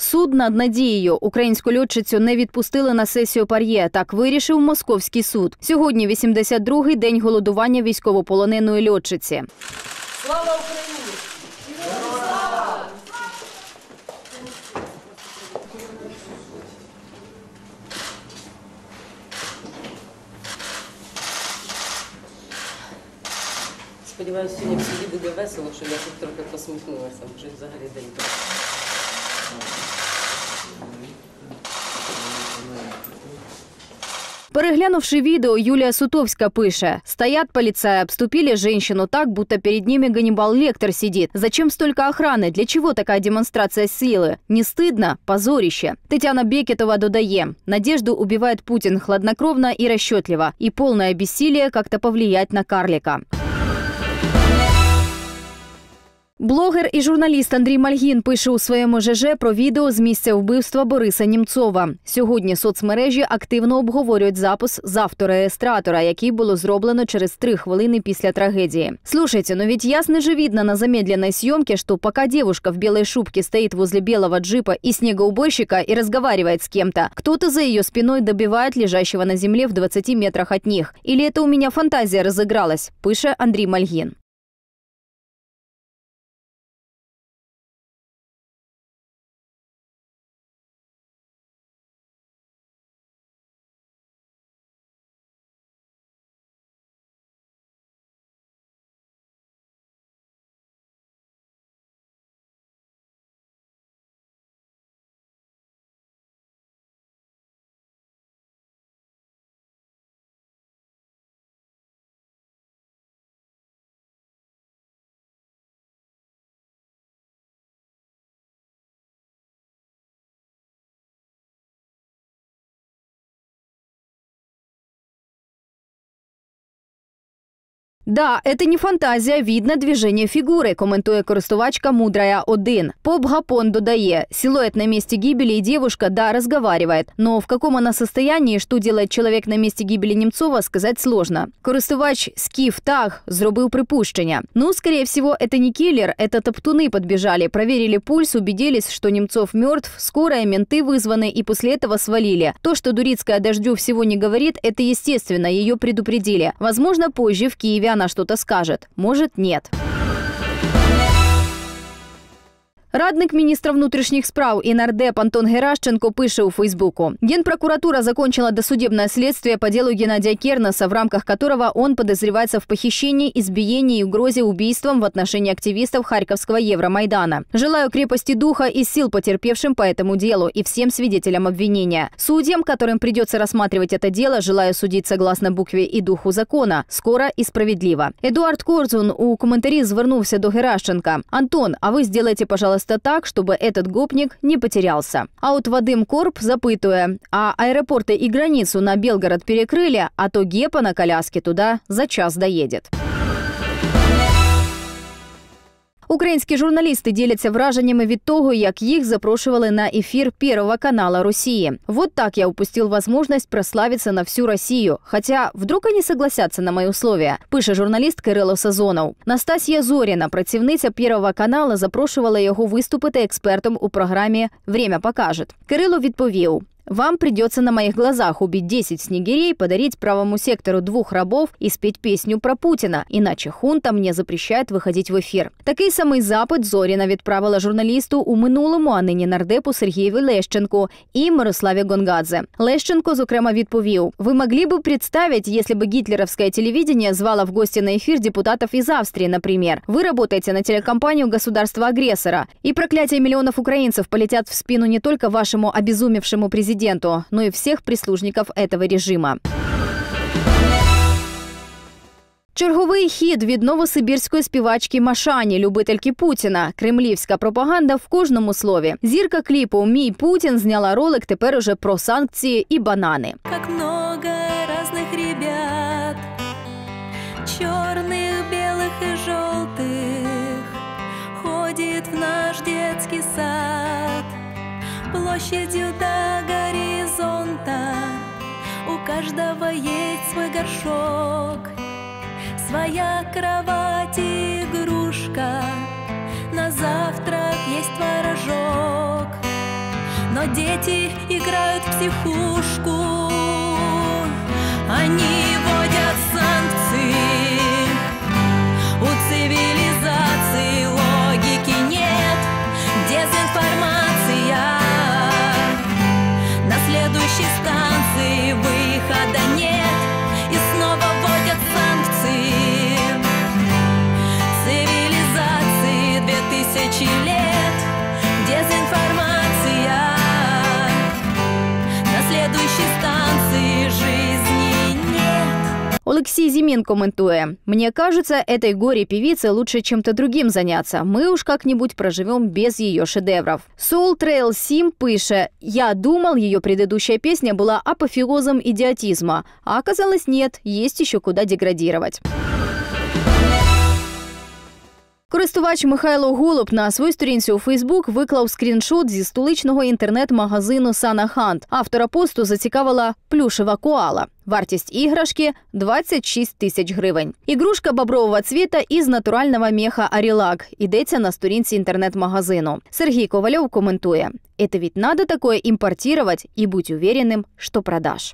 Суд над Надією українську льотчицю не відпустили на сесію пар'є. Так вирішив московський суд. Сьогодні 82-й день голодування військовополоненої льотчиці. Слава Україні! Сподіваюся, сьогодні в буде весело, що я тут трохи посміхнулася, вже взагалі день. Переглянувши відео, Юлія Сутовська пише: «Стоят полицаи, обступили женщину так, будто перед ними Ганнибал Лектор сидит. Зачем столько охраны? Для чего такая демонстрация силы? Не стыдно? Позорище». Тетяна Бекетова додає: «Надежду убивает Путин хладнокровно и расчетливо, и полное бессилие как-то повлиять на карлика». Блогер і журналіст Андрій Мальгін пише у своєму ЖЖ про відео з місця вбивства Бориса Німцова. Сьогодні соцмережі активно обговорюють запис з автора реєстратора, який було зроблено через три хвилини після трагедии. Слушайте, но ведь ясно же видно на замедленной съемке, что пока девушка в белой шубке стоит возле белого джипа и снегоубойщика и разговаривает с кем-то, кто-то за ее спиной добивает лежащего на земле в 20 метрах от них. Или это у меня фантазия разыгралась, пише Андрій Мальгін. Да, это не фантазия, видно движение фигуры, коментує користувачка Мудрая 1. Поп Гапон додає, силуэт на месте гибели и девушка, да, разговаривает. Но в каком она состоянии, что делает человек на месте гибели Немцова, сказать сложно. Користувач Скиф Таг зробив припущення. Ну, скорее всего, это не киллер, это топтуны подбежали, проверили пульс, убедились, что Немцов мертв, скорая, менты вызваны и после этого свалили. То, что Дурицкая дождю всего не говорит, это естественно, ее предупредили. Возможно, позже в Киеве она что-то скажет. Может, нет. Радник міністра внутрішніх справ і нардеп Антон Геращенко пише у Фейсбуку. Генпрокуратура закончила досудебное следствие по делу Геннадия Кернеса, в рамках которого он подозревается в похищении, избиении и угрозе убийством в отношении активистов Харьковского Евромайдана. Желаю крепости духа и сил потерпевшим по этому делу и всем свидетелям обвинения. Судьям, которым придется рассматривать это дело, желаю судить согласно букве и духу закона, скоро и справедливо. Эдуард Корзун у коментарі звернувся до Геращенка. Антон, а вы сделайте, пожалуйста, так, чтобы этот гопник не потерялся. А вот Вадим Корп запытуя, а аэропорты и границу на Белгород перекрыли, а то Гепа на коляске туда за час доедет. Українські журналісти діляться враженнями від того, як їх запрошували на ефір Первого канала Росії. Вот так я упустил возможность прославиться на всю Россию. Хотя вдруг они согласятся на мои условия, пише журналіст Кирило Сазонов. Настасія Зоріна, працівниця Первого канала, запрошувала його виступити експертом у програмі «Время покажет». Кирило відповів: Вам придется на моих глазах убить 10 снегирей, подарить правому сектору двух рабов и спеть песню про Путина, иначе хунта мне запрещает виходити в ефір. Такий самий запит Зоріна відправила журналісту у минулому, а нині нардепу Сергієві Лещенку і Мирославі Гонгадзе. Лещенко, зокрема, відповів: Ви могли бы представить, если бы гитлеровское телевидение звало в гости на эфир депутатов из Австрии, например. Вы работаете на телекомпанию государства-агрессора, и проклятие миллионов украинцев полетят в спину не только вашему обезумевшему президенту, президенту, но и всех прислужников этого режима. Черговий хід від новосибірської співачки Машані, любительки Путіна. Кремлівська пропаганда в кожному слові. Зірка кліпу Мій Путін зняла ролик тепер уже про санкції і банани. Как много разных ребят, черных, белых и желтых, ходит в наш детский сад Площадью до горизонта. У каждого есть свой горшок, своя кровать и игрушка. На завтрак есть творожок. дети играют в психушку. Они нет. Олексій Зімін коментує: Мне кажется, этой горе певице лучше чем-то другим заняться. Мы уж как-нибудь проживем без ее шедевров. Soul Trail Sim пише: Я думал, ее предыдущая песня была апофеозом идиотизма, а оказалось нет, есть еще куда деградировать. Користувач Михайло Голуб на своїй сторінці у Фейсбук виклав скріншот зі столичного інтернет-магазину Санахант. Автора посту зацікавила плюшева коала. Вартість іграшки 26 тисяч гривень. Ігрушка бобрового цвіта із натурального меха Арілак. Йдеться на сторінці інтернет-магазину. Сергій Ковальов коментує: «Это ведь надо такое импортировать и быть уверенным, что продашь.